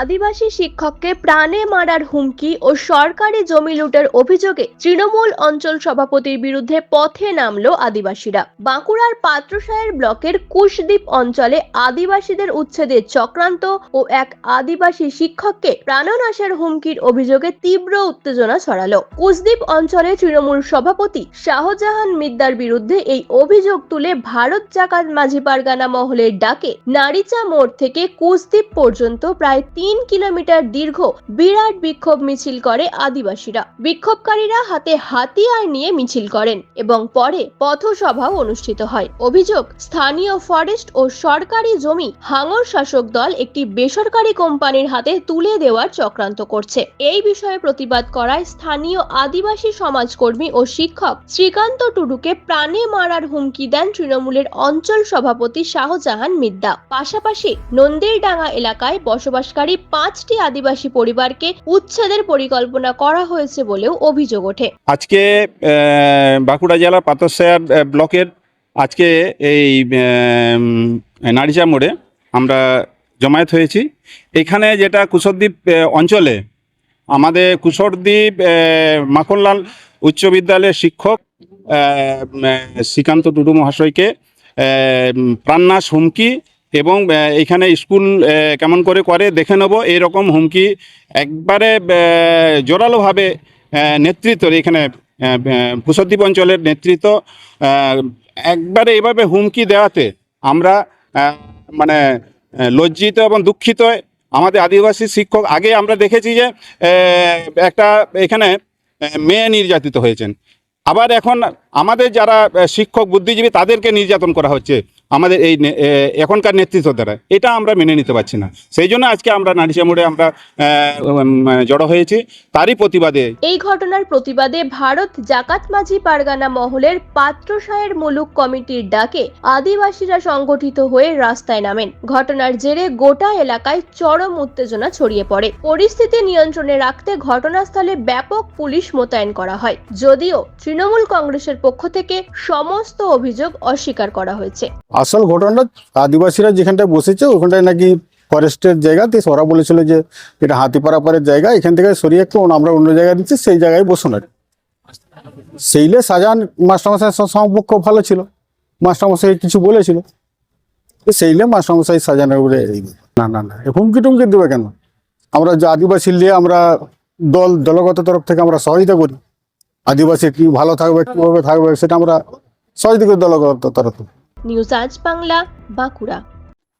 আদিবাসী শিক্ষককে প্রাণে মারার হুমকি ও সরকারি জমি লুটের অভিযোগে তৃণমূল অঞ্চল সভাপতির বিরুদ্ধে পথে নামলো আদিবাসীরা। বাঁকুড়ার পাত্রসায়ের ব্লকের কুশদ্বীপ অঞ্চলে আদিবাসীদের উচ্ছেদের চক্রান্ত ও এক আদিবাসী শিক্ষককে প্রাণনাশের হুমকির অভিযোগে তীব্র উত্তেজনা ছড়ালো। কুশদ্বীপ অঞ্চলে তৃণমূল সভাপতি শাহজাহান মিদ্দার বিরুদ্ধে এই অভিযোগ তুলে ভারত জাকাত মাঝি পারগানা মহলের ডাকে নারীচা মোড় থেকে কুশদ্বীপ পর্যন্ত প্রায় তিন কিলোমিটার দীর্ঘ বিরাট বিক্ষোভ মিছিল করে আদিবাসীরা। বিক্ষোভকারীরা হাতে হাতিয়ার নিয়ে মিছিল করেন এবং পরে পথসভাও অনুষ্ঠিত হয়। অভিযোগ, স্থানীয় ফরেস্ট ও সরকারি জমি হাঙর শাসক দল একটি বেসরকারি কোম্পানির হাতে তুলে দেওয়ার চক্রান্ত করছে। এই বিষয়ে প্রতিবাদ করায় স্থানীয় আদিবাসী সমাজকর্মী ও শিক্ষক শ্রীকান্ত টুডুকে প্রাণে মারার হুমকি দেন তৃণমূলের অঞ্চল সভাপতি শাহজাহান মিদ্দা। পাশাপাশি নন্দিরডাঙ্গা এলাকায় বসবাসকারী পাঁচটি আদিবাসী পরিবারকে উচ্ছেদের পরিকল্পনা করা হয়েছে বলেও অভিযোগ ওঠে। আজকে বাঁকুড়া জেলার পাতরসায়ার ব্লকের আজকে এই নারিচা মোড়ে আমরা জমায়েত হয়েছি। এখানে যেটা কুশরদ্বীপ অঞ্চলে, আমাদের কুশরদ্বীপ মাখনলাল উচ্চ বিদ্যালয়ের শিক্ষক শ্রীকান্ত টুডু মহাশয়কে প্রাণনাশ হুমকি এবং এখানে স্কুল কেমন করে করে দেখে নেব। এরকম হুমকি একবারে জোরালোভাবে নেতৃত্ব, এখানে কুশদ্বীপ অঞ্চলের নেতৃত্ব একবারে এভাবে হুমকি দেওয়াতে আমরা মানে লজ্জিত এবং দুঃখিত। আমাদের আদিবাসী শিক্ষক, আগে আমরা দেখেছি যে একটা, এখানে মেয়ে নির্যাতিত হয়েছেন। আবার এখন আমাদের যারা শিক্ষক, বুদ্ধিজীবী, তাদেরকে নির্যাতন করা হচ্ছে। আমাদের এই এখনকার নেতৃত্ব দ্বারা এটা আমরা মেনে নিতে পারছি না। সেই জন্য আজকে আমরা নারিশা মোড়ে আমরা জড়ো হয়েছি। তারই প্রতিবাদে এই ঘটনার প্রতিবাদে ভারত জাকাত মাঝি পারগানা মহলের পাত্রসায়ের মুলুক কমিটির ডাকে আদিবাসীরা সংগঠিত হয়ে রাস্তায় নামেন। ঘটনার জেরে গোটা এলাকায় চরম উত্তেজনা ছড়িয়ে পড়ে। পরিস্থিতি নিয়ন্ত্রণে রাখতে ঘটনাস্থলে ব্যাপক পুলিশ মোতায়েন করা হয়। যদিও তৃণমূল কংগ্রেসের পক্ষ থেকে সমস্ত অভিযোগ অস্বীকার করা হয়েছে। আসল ঘটনাটা আদিবাসীরা যেখানটায় বসেছে, ওখানটায় নাকি ফরেস্টের জায়গাতে ওরা বলেছিল যে এটা হাতিপাড়া পাড়ের জায়গা, এখান থেকে সরিয়ে একটু আমরা অন্য জায়গায় দিচ্ছি, সেই জায়গায় বসুন আর। সেইলে সাজান মাস্টারমশাই সম্পর্ক ভালো ছিল। মাস্টারমশাই কিছু বলেছিল। সেইলে মাস্টারমশাই সাজানের উপরে না না না হুমকি টুমকি দেবে কেন? আমরা যে আদিবাসী নিয়ে আমরা দল দলগত তরফ থেকে আমরা সহযোগিতা করি। আদিবাসী কি ভালো থাকবে, কীভাবে থাকবে, সেটা আমরা সহযোগিতা দলগত তরফ থেকে। নিউজ আজ বাংলা বাঁকুড়া।